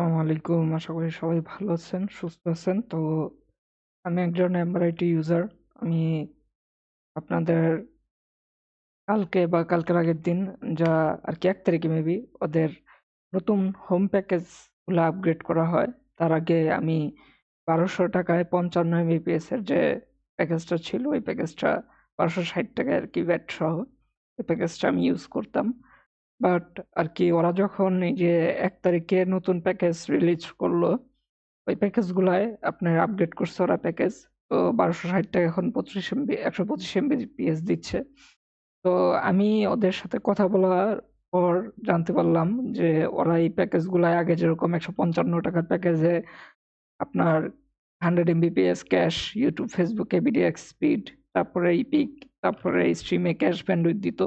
আসসালামু আলাইকুম। আশা করি সবাই ভালো আছেন, সুস্থ আছেন। তো আমি একজন এমআরআইটি ইউজার। আমি আপনাদের কালকে বা কালকের আগের দিন যা আর কি এক তারিখে মেবি ওদের নতুন হোম প্যাকেজগুলো আপগ্রেড করা হয়। তার আগে আমি ৳১২০০ ৫৫ এমবিপিএস এর যে প্যাকেজটা ছিল ওই প্যাকেজটা বারোশো ষাট টাকায় আর কি ব্যাট সহ। ওই প্যাকেজটা আমি ইউজ করতাম। বাট আর কি ওরা যখন এই যে এক তারিখে নতুন প্যাকেজ রিলিজ করল, ওই প্যাকেজগুলায় আপনার আপগ্রেড করছে ওরা প্যাকেজ। তো ৳১২৬০ এখন ২৫ এমবি ১২৫ এমবিপিএস দিচ্ছে। তো আমি ওদের সাথে কথা বলার পর জানতে পারলাম যে ওরা এই প্যাকেজগুলায় আগে যেরকম একশো পঞ্চান্ন টাকার প্যাকেজে আপনার 100 এমবিপিএস ক্যাশ, YouTube, Facebook এভিডিএক্স স্পিড, তারপরে ইপিক, তারপরে স্ট্রিমে ক্যাশ ব্যান্ডউইথ দিত।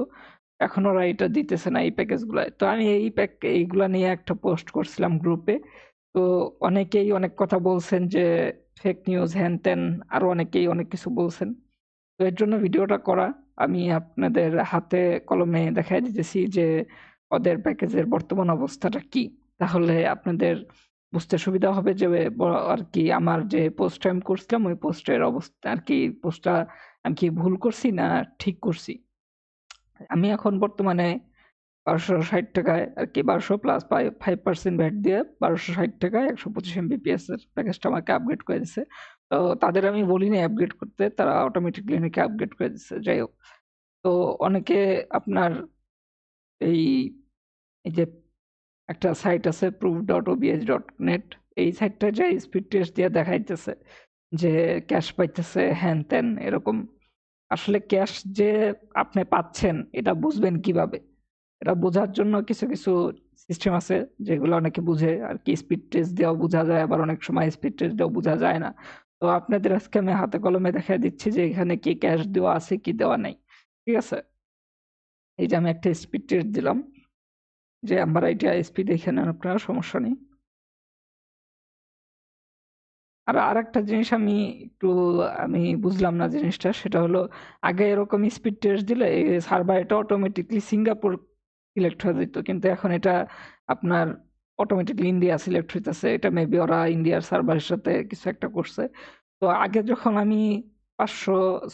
এখন ওরা এটা দিতেছে না, এই প্যাকেজগুলায়। তো আমি এই প্যাক এইগুলা নিয়ে একটা পোস্ট করছিলাম গ্রুপে। তো অনেকেই অনেক কথা বলছেন যে ফেক নিউজ হ্যান-ত্যান আরও অনেকেই অনেক কিছু বলছেন। তো এর জন্য ভিডিওটা করা। আমি আপনাদের হাতে কলমে দেখাই দিতেছি যে ওদের প্যাকেজের বর্তমান অবস্থাটা কি? তাহলে আপনাদের বুঝতে সুবিধা হবে যে আর কি আমার যে পোস্টটা আমি করছিলাম, ওই পোস্টের অবস্থা, আর কি পোস্টটা আমি কি ভুল করছি না ঠিক করছি? আমি এখন বর্তমানে ৳১২৬০ আরকি ১২০০ প্লাস ফাই 5% ভ্যাট দিয়ে ৳১২৬০ ১২৫ এমবিপিএস এর প্যাকেজটা আমাকে আপগ্রেড করে দিছে। তো তাদের আমি বলিনি আপগ্রেড করতে। তারা অটোমেটিক্যালি নাকি আপগ্রেড করে দিছে। যাই হোক। তো অনেকে আপনার এই, যে একটা সাইট আছে proof dot OBS dot net এই সাইটটায় যেয়ে স্পিড টেস্ট দিয়ে দেখাইতেছে যে ক্যাশ পাইতেছে হ্যান-ত্যান এরকম। আসলে ক্যাশ যে আপনি পাচ্ছেন এটা বুঝবেন কীভাবে? এটা বোঝার জন্য কিছু, কিছু সিস্টেম আছে যেগুলো অনেকে বুঝে আরকি স্পিড টেস্ট দিয়েও বোঝা যায় আবার অনেক সময় স্পিড টেস্ট দিয়েও বোঝা যায় না। তো আপনাদের আজকে আমি হাতে কলমে দেখায় দিচ্ছি যে এখানে কি ক্যাশ দেওয়া আছে কি দেওয়া নাই। ঠিক আছে? এই যে আমি একটা স্পিড টেস্ট দিলাম। যে এমআরআইটি আইএসপি স্পিড এখানে আপনারা সমস্যা নেই। আর আরেকটা জিনিস আমি একটু, আমি বুঝলাম না জিনিসটা, সেটা হলো আগে এরকম স্পিড টেস্ট দিলে সার্ভার এটা অটোমেটিক্যালি সিঙ্গাপুর সিলেক্ট হয়ে যেত। কিন্তু এখন এটা আপনার অটোমেটিক্যালি ইন্ডিয়া সিলেক্ট হইতেছে। এটা মেবি ওরা ইন্ডিয়ার সার্ভারের সাথে কিছু একটা করছে। তো আগে যখন আমি ৫০০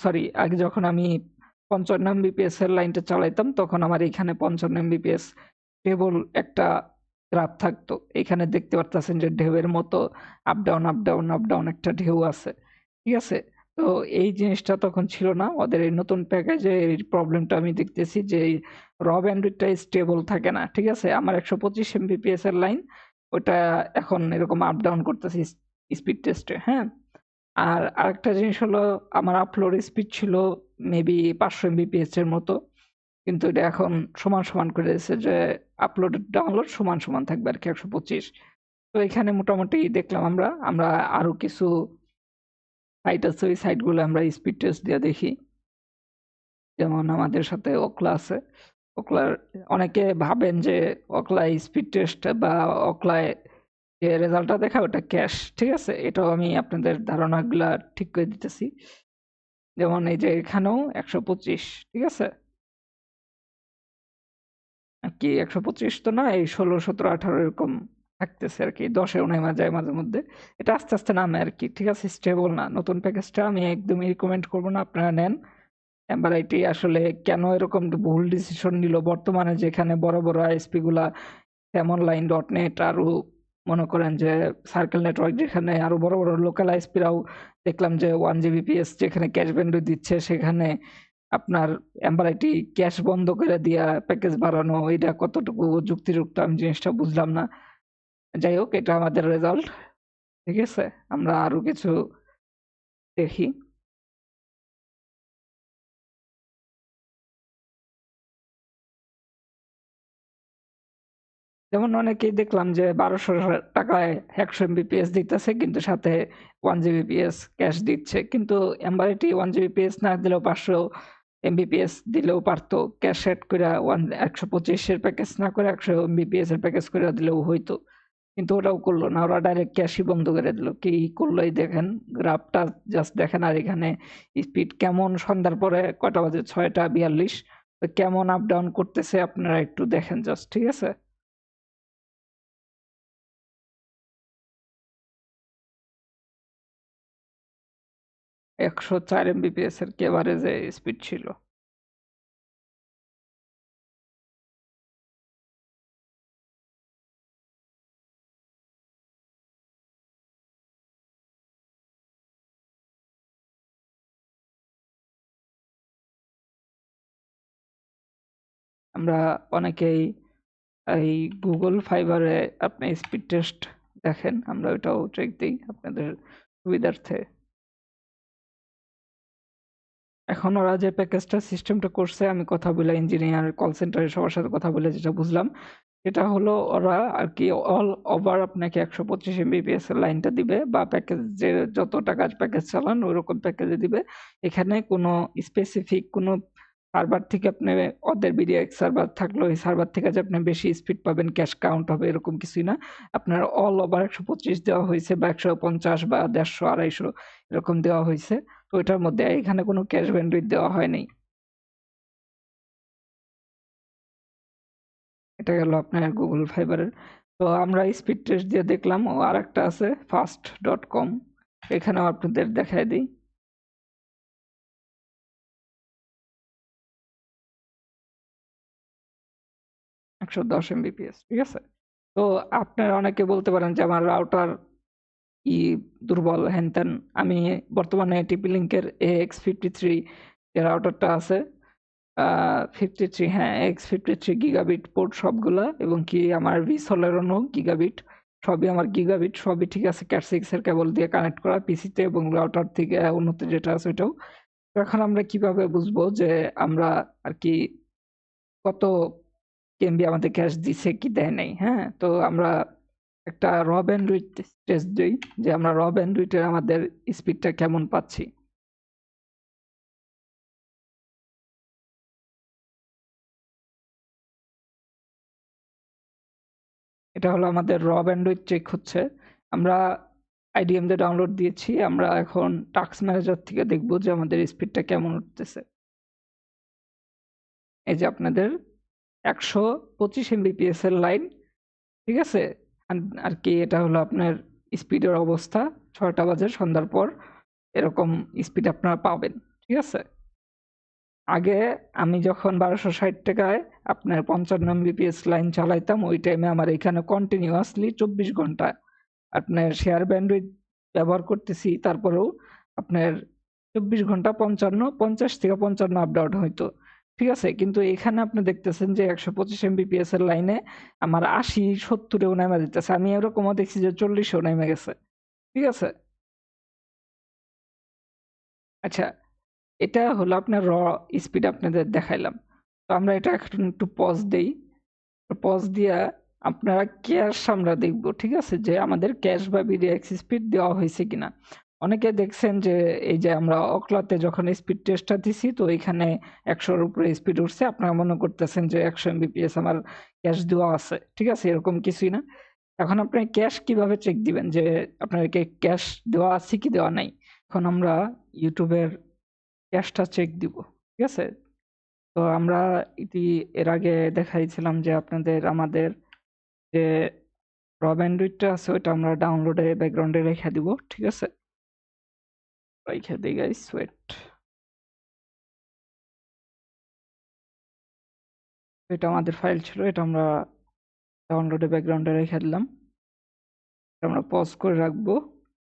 সরি আগে যখন আমি ৫৫ এমবিপিএস এর লাইনটা চালাইতাম, তখন আমার এখানে ৫৫ এমবিপিএস স্টেবল একটা গ্রাফ থাকতো। এখানে দেখতে পারতেছেন যে ঢেউয়ের মতো আপ ডাউন, আপ ডাউন, একটা ঢেউ আছে। ঠিক আছে? তো এই জিনিসটা তখন ছিল না। ওদের এই নতুন প্যাকেজে এই প্রবলেমটা আমি দেখতেছি যে র ব্যান্ডউইথটা স্টেবল থাকে না। ঠিক আছে? আমার ১২৫ এমবিপিএস এর লাইন ওটা এখন এরকম আপ ডাউন করতেছে স্পিড টেস্টে, হ্যাঁ? আর আরেকটা জিনিস হলো আমার আপলোড স্পিড ছিল মেবি ৫০০ এমবিপিএস এর মতো। কিন্তু এটা এখন সমান, সমান করে দিয়েছে যে আপলোড ডাউনলোড সমান, সমান থাকবে আরকি ১২৫ তো এখানে মোটামুটি দেখলাম আমরা, আমরা আরও কিছু সাইট আছে ওই সাইটগুলো আমরা স্পিড টেস্ট দিয়ে দেখি। যেমন আমাদের সাথে ওকলা আছে। ওকলার অনেকে ভাবেন যে ওকলায় স্পিড টেস্ট বা ওকলায় যে রেজাল্টটা দেখায় ওটা ক্যাশ। ঠিক আছে? এটাও আমি আপনাদের ধারণাগুলা ঠিক করে দিতেছি। যেমন এই যে এখানেও ১২৫ ঠিক আছে? আরকি ১২৫ তো না এই ১৬, ১৭, ১৮ এরকম থাকতেছে আরকি। ১০ এও নেমা যায় মাঝে মধ্যে। এটা আস্তে, আস্তে নামে আরকি। ঠিক আছে? স্টেবল না। নতুন প্যাকেজটা আমি একদমই রিকমেন্ড করব না আপনারা নেন। এমআরআইটি আসলে কেন এরকম ভুল ডিসিশন নিল বর্তমানে যেখানে বড়, বড় আইএসপি গুলা এমনলাইন.নেট আরও মনে করেন যে সার্কেল নেটওয়ার্ক যেখানে আরও বড়, বড় লোকাল আইএসপিরাও দেখলাম যে 1 জিবিপিএস যেখানে ক্যাশ ব্যান্ডউইথ দিচ্ছে সেখানে আপনার এমআরআইটি ক্যাশ বন্ধ করে দিয়া প্যাকেজ বাড়ানো, এটা কতটুকু যুক্তিযুক্ত আমি জিনিসটা বুঝলাম না। যাই হোক, এটা আমাদের রেজাল্ট। ঠিক আছে? আমরা আরও কিছু দেখি। যেমন অনেকেই দেখলাম যে ৳১২০০ য় ১০০ এমবিপিএস দিতেছে, কিন্তু সাথে ওয়ান জিবিপিএস ক্যাশ দিচ্ছে। কিন্তু এমআরআইটি 1 জিবিপিএস না দিলেও ৫০০ এমবিপিএস দিলেও পারতো। ক্যাশ এড করে ওয়ান একশো পঁচিশের প্যাকেজ না করে ১০০ এমবিপিএস এর প্যাকেজ করে দিলেও হইতো। কিন্তু ওটাও করল না। ওরা ডাইরেক্ট ক্যাশই বন্ধ করে দিল। কি করল এই দেখেন গ্রাফটা জাস্ট দেখেন আর এখানে স্পিড কেমন সন্ধ্যার পরে কটা বাজে? ছয়টা বিয়াল্লিশ কেমন আপ ডাউন করতেছে আপনারা একটু দেখেন জাস্ট। ঠিক আছে? একশো চার এমবিপিএস এর কেভারেজে স্পিড ছিল? আমরা অনেকেই এই গুগল ফাইবারে আপনি স্পিড টেস্ট দেখেন, আমরা ওইটাও চেক দিই আপনাদের সুবিধার্থে। এখন ওরা যে প্যাকেজটা সিস্টেমটা করছে, আমি কথা বলে ইঞ্জিনিয়ার কল সেন্টারের সবার সাথে কথা বলে যেটা বুঝলাম, সেটা হলো ওরা আর কি অল ওভার আপনাকে একশো পঁচিশ এমবিপিএস এর লাইনটা দিবে বা প্যাকেজ যে যত টাকার প্যাকেজ চালান ওরকম প্যাকেজে দিবে। এখানে কোনো স্পেসিফিক কোনো সার্ভার থেকে আপনি, ওদের বিডিএক্স সার্ভার থাকল এই সার্ভার থেকে যে আপনি বেশি স্পিড পাবেন ক্যাশ কাউন্ট হবে, এরকম কিছুই না। আপনার অল ওভার একশো পঁচিশ দেওয়া হয়েছে বা একশো পঞ্চাশ বা দেড়শো, আড়াইশো, এরকম দেওয়া হয়েছে। তো এটার মধ্যে এখানে কোনো ক্যাশ ব্যান্ডউইথ দেওয়া হয়নি এটা গেল আপনার গুগল ফাইবারের তো আমরা স্পিড টেস্ট দিয়ে দেখলাম, ও আর একটা আছে ফাস্ট ডট কম এখানেও আপনাদের দেখায় দিই। একশো দশ এমবিপিএস ঠিক আছে? তো আপনারা অনেকে বলতে পারেন যে আমার রাউটার ই দুর্বল। হ্যান ত্যান, আমি বর্তমানে টিপি লিঙ্কের এ এক্স ফিফটি থ্রি যে রাউটারটা আছে ফিফটি থ্রি হ্যাঁ X fifty three gigabit port সবগুলা এবং কি আমার ভি সোলেরনও গিগাবিট সবই আমার গিগাবিট সবই ঠিক আছে। ক্যাট সিক্স এর কেবল দিয়ে কানেক্ট করা পিসিতে এবং রাউটার থেকে উন্নত যেটা আছে ওইটাও। এখন আমরা কীভাবে বুঝব যে আমরা আর কি কত কেমবি আমাদের ক্যাশ দিছে কি দেয় নাই হ্যাঁ? তো আমরা একটা র ব্যান্ডউইথ টেস্ট দিই, যে আমরা র ব্যান্ডউইথের আমাদের স্পিডটা কেমন পাচ্ছি। এটা হলো আমাদের র ব্যান্ডউইথ চেক হচ্ছে। আমরা আইডিএম দিয়ে ডাউনলোড দিয়েছি, আমরা এখন টাস্ক ম্যানেজার থেকে দেখব যে আমাদের স্পিডটা কেমন উঠতেছে। এই যে আপনাদের একশো পঁচিশ এমবিপিএস এর লাইন ঠিক আছে? আর কি, এটা হলো আপনার স্পিডের অবস্থা, ছয়টা বাজে, সন্ধ্যার পর এরকম স্পিড আপনারা পাবেন, ঠিক আছে? আগে আমি যখন বারোশো ষাট টাকায় আপনার পঞ্চান্ন এমবিপিএস লাইন চালাইতাম, ওই টাইমে আমার এখানে কন্টিনিউয়াসলি চব্বিশ ঘণ্টা আপনার শেয়ার ব্যান্ডউইথ ব্যবহার করতেছি, তারপরেও আপনার চব্বিশ ঘণ্টা পঞ্চান্ন, পঞ্চাশ থেকে পঞ্চান্ন আপ ডাউন হইতো। ঠিক আছে, কিন্তু এখানে আপনি দেখতেছেন যে একশো পঁচিশ এমবিপিএস এর লাইনে আমার আশি সত্তরেও নেমে দিতেছে আমি এরকমও দেখছি যে চল্লিশেও নেমে গেছে। ঠিক আছে? আচ্ছা এটা হলো আপনার র স্পিড আপনাদের দেখাইলাম। তো আমরা এটা এখন একটু পজ দেই। পজ দিয়া আপনারা ক্যাশ আমরা দেখব, ঠিক আছে? যে আমাদের ক্যাশ বা বিডিএক্স স্পিড দেওয়া হয়েছে কিনা। অনেকে দেখছেন যে এই যে আমরা অকলাতে যখন স্পিড টেস্টটা দিছি, তো এখানে একশোর উপরে স্পিড উঠছে। আপনারা মনে করতেছেন যে একশো এমবিপিএস আমার ক্যাশ দেওয়া আছে, ঠিক আছে? এরকম কিছুই না। এখন আপনি ক্যাশ কীভাবে চেক দিবেন? যে আপনাকে ক্যাশ দেওয়া আছে কি দেওয়া নাই? এখন আমরা ইউটিউবের ক্যাশটা চেক দিব, ঠিক আছে? তো আমরা ইতি, এর আগে দেখাইছিলাম যে আপনাদের, আমাদের যে র ব্যান্ডউইথটা আছে, ওইটা আমরা ডাউনলোডে ব্যাকগ্রাউন্ডে রেখে দিব, ঠিক আছে? রেখে দিই গাইস ওয়েট এটা আমাদের ফাইল ছিল, এটা আমরা ডাউনলোডে ব্যাকগ্রাউন্ডে রেখে দিলাম। আমরা পজ করে রাখব।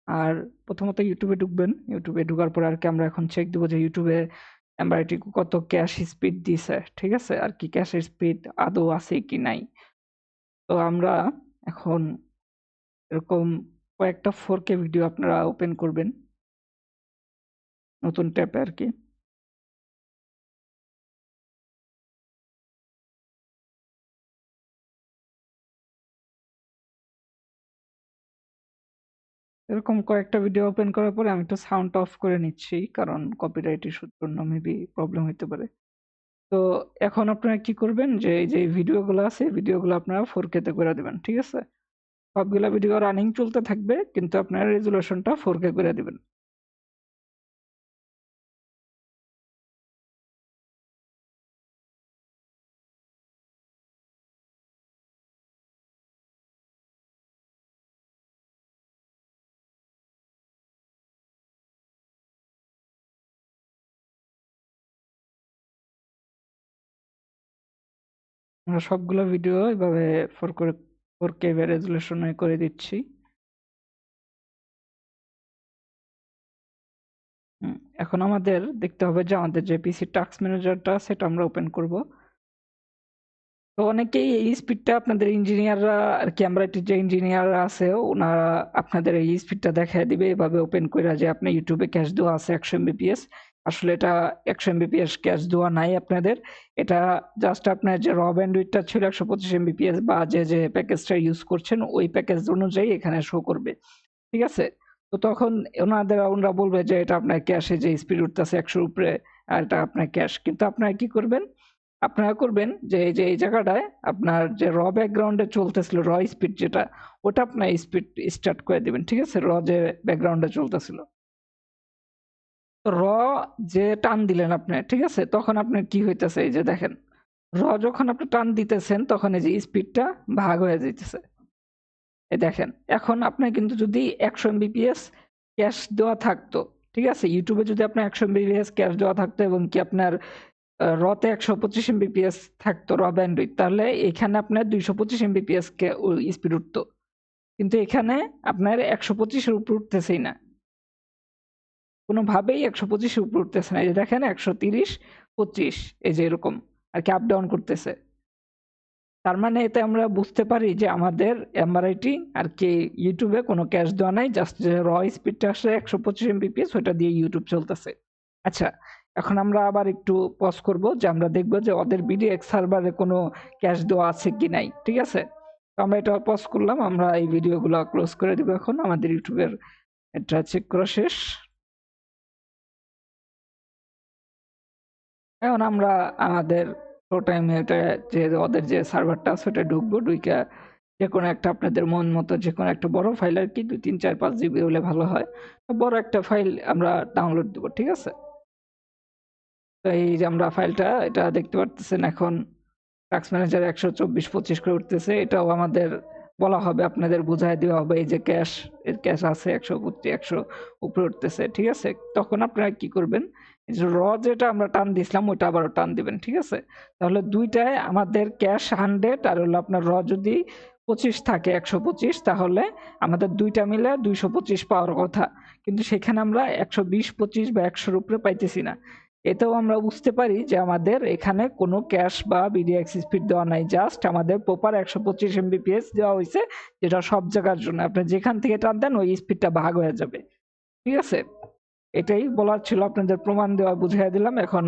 আর প্রথমত ইউটিউবে ঢুকবেন। ইউটিউবে ঢুকার পরে আর কি আমরা এখন চেক দিব যে ইউটিউবে এমব্রাইটি কত ক্যাশ স্পিড দিছে, ঠিক আছে? আর কি ক্যাশের স্পিড আদৌ আছে কি নাই? তো আমরা এখন এরকম কয়েকটা ফোর কে ভিডিও আপনারা ওপেন করবেন। নতুন ট্যাপে আর কি। এরকম কয়েকটা ভিডিও ওপেন করার পরে আমি একটু সাউন্ড অফ করে নিচ্ছি, কারণ কপিরাইট ইস্যুর জন্য মেবি প্রবলেম হতে পারে। তো এখন আপনারা কি করবেন যে, এই যে ভিডিওগুলো আছে ভিডিওগুলো আপনারা ফোর কেতে করে দেবেন, ঠিক আছে? সবগুলা ভিডিও রানিং চলতে থাকবে, কিন্তু আপনার রেজুলেশনটা ফোর কে করে দিবেন। আমরা সবগুলো ভিডিও এভাবে ফোর করে ফোর কে রেজুলেশনে করে দিচ্ছি। এখন আমাদের দেখতে হবে যে আমাদের যে পিসি টাস্ক ম্যানেজারটা সেটা আমরা ওপেন করব। তো অনেকেই এই স্পিডটা আপনাদের ইঞ্জিনিয়াররা আর কি, আমরা যে ইঞ্জিনিয়াররা আছে ওনারা আপনাদের এই স্পিডটা দেখায় দিবে। এভাবে ওপেন করে যে আপনি ইউটিউবে ক্যাশ দেওয়া আছে একশো এমবিপিএস আসলে এটা একশো এমবিপিএস ক্যাশ দেওয়া নাই আপনাদের। এটা জাস্ট আপনার যে র ব্যান্ডউইথটা ছিল একশো পঁচিশ এমবিপিএস বা যে যে প্যাকেজটা ইউজ করছেন, ওই প্যাকেজ অনুযায়ী এখানে শো করবে। ঠিক আছে? তো তখন ওনাদের, ওনারা বলবে যে এটা আপনার ক্যাশে যে স্পিড উঠতেছে একশোর উপরে, আর এটা আপনার ক্যাশ কিন্তু আপনারা কি করবেন? আপনারা করবেন যে এই যে, এই জায়গাটায় আপনার যে র ব্যাকগ্রাউন্ডে চলতেছিল র স্পিড যেটা, ওটা আপনার স্পিড স্টার্ট করে দিবেন। ঠিক আছে? র যে ব্যাকগ্রাউন্ডে চলতেছিল। র যে টান দিলেন আপনি, ঠিক আছে? তখন আপনার কি হইতেছে? এই যে দেখেন, র যখন আপনি টান দিতেছেন, তখন এই যে স্পিডটা ভাগ হয়ে যাইতেছে। এই দেখেন, এখন আপনার কিন্তু যদি একশো এমবিপিএস ক্যাশ দেওয়া থাকতো, ঠিক আছে? ইউটিউবে যদি আপনার একশো এমবিপিএস ক্যাশ দেওয়া থাকতো এবং কি আপনার রতে একশো পঁচিশ এমবিপিএস থাকতো র ব্যান্ডউইথ তাহলে এখানে আপনার দুইশো পঁচিশ এমবিপিএস স্পিড উঠতো। কিন্তু এখানে আপনার একশো পঁচিশের উপর উঠতেছেই না। কোনোভাবেই একশো পঁচিশের উপর উঠতেছে না। এই যে দেখেন, একশো তিরিশ, পঁচিশ, এই যে এরকম আর কি আপ ডাউন করতেছে। তার মানে এতে আমরা বুঝতে পারি যে আমাদের এমআরআইটি আর কি ইউটিউবে কোনো ক্যাশ দেওয়া নাই জাস্ট যে র স্পিডটা আসে একশো পঁচিশ এমবিপিএস ওইটা দিয়ে ইউটিউব চলতেছে। আচ্ছা এখন আমরা আবার একটু পজ করব যে আমরা দেখব যে ওদের বিডিএক্স সার্ভারে কোনো ক্যাশ দেওয়া আছে কি নাই, ঠিক আছে? তো আমরা এটা পজ করলাম, আমরা এই ভিডিওগুলো ক্লোজ করে দিব এখন। আমাদের ইউটিউবের এটা চেক করা শেষ। এখন আমরা আমাদের যে ওদের যে সার্ভারটা আছে, ওটা ঢুকবো, ঢুইকা যে কোনো একটা আপনাদের মন মতো যে কোনো একটা বড় ফাইল আর কি, দুই, তিন, চার, পাঁচ জিবি হলে ভালো হয়। বড় একটা ফাইল আমরা ডাউনলোড দেবো, ঠিক আছে? তো এই যে আমরা ফাইলটা এটা দেখতে পারতেছেন এখন টাক্স ম্যানেজার একশো চব্বিশ, পঁচিশ করে উঠতেছে। এটাও আমাদের বলা হবে, আপনাদের বুঝাই দেওয়া হবে, এই যে ক্যাশ এর ক্যাশ আছে একশো একশো, উপরে উঠতেছে, ঠিক আছে? তখন আপনারা কি করবেন? র যেটা আমরা টান দিয়েছিলাম ওইটা আবারও টান দিবেন, ঠিক আছে? তাহলে দুইটায় আমাদের ক্যাশ হান্ড্রেড আর হলো আপনার র যদি পঁচিশ থাকে, একশো পঁচিশ, তাহলে আমাদের দুইটা মিলে দুইশো পঁচিশ পাওয়ার কথা। কিন্তু সেখানে আমরা একশো বিশ, পঁচিশ বা একশোর উপরে পাইতেছি না। এতেও আমরা বুঝতে পারি যে আমাদের এখানে কোনো ক্যাশ বা বিডিএক্স স্পিড দেওয়া নাই জাস্ট আমাদের প্রপার একশো পঁচিশ এমবিপিএস দেওয়া হয়েছে যেটা সব জায়গার জন্য। আপনি যেখান থেকে টান দেন, ওই স্পিডটা ভাগ হয়ে যাবে। ঠিক আছে? এটাই বলার ছিল আপনাদের প্রমাণ দেওয়া বুঝিয়ে দিলাম। এখন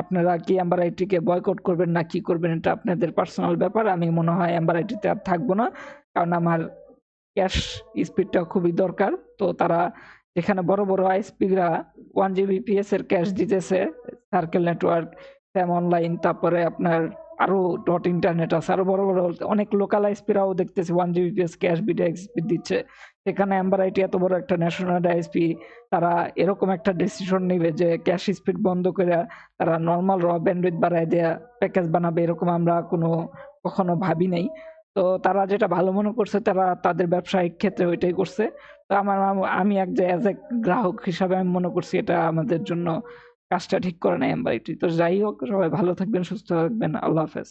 আপনারা কি অ্যাম্বার আইটিকে বয়কট করবেন না কি করবেন, এটা আপনাদের পার্সোনাল ব্যাপার। আমি মনে হয় অ্যাম্বার আইটিতে আর থাকব না, কারণ আমার ক্যাশ স্পিডটা খুবই দরকার। তো তারা যেখানে বড় বড় আইএসপিরা ওয়ান জিবিপিএস এর ক্যাশ দিতেছে সার্কেল নেটওয়ার্ক স্যাম অনলাইন তারপরে আপনার আরও ডট ইন্টারনেট আছে, আরও বড় বড় অনেক লোকাল আইএসপিরাও দেখতেছি ওয়ান জিবিপিএস ক্যাশ বিডিএ স্পিড দিচ্ছে। সেখানে অ্যাম্বার আইটি এত বড় একটা ন্যাশনাল আইএসপি তারা এরকম একটা ডিসিশন নেবে যে ক্যাশ স্পিড বন্ধ করে তারা নর্মাল র ব্যান্ডউইথ বাড়ায় দেয়া প্যাকেজ বানাবে, এরকম আমরা কোনো কখনো ভাবি নাই। তো তারা যেটা ভালো মনে করছে, তারা তাদের ব্যবসায়িক ক্ষেত্রে ওইটাই করছে। তো আমার আমি এক যে অ্যাজ এ গ্রাহক হিসাবে আমি মনে করছি এটা আমাদের জন্য কাজটা ঠিক করে নেয় এমবাইটি তো যাই হোক, সবাই ভালো থাকবেন, সুস্থ থাকবেন। আল্লাহ হাফেজ।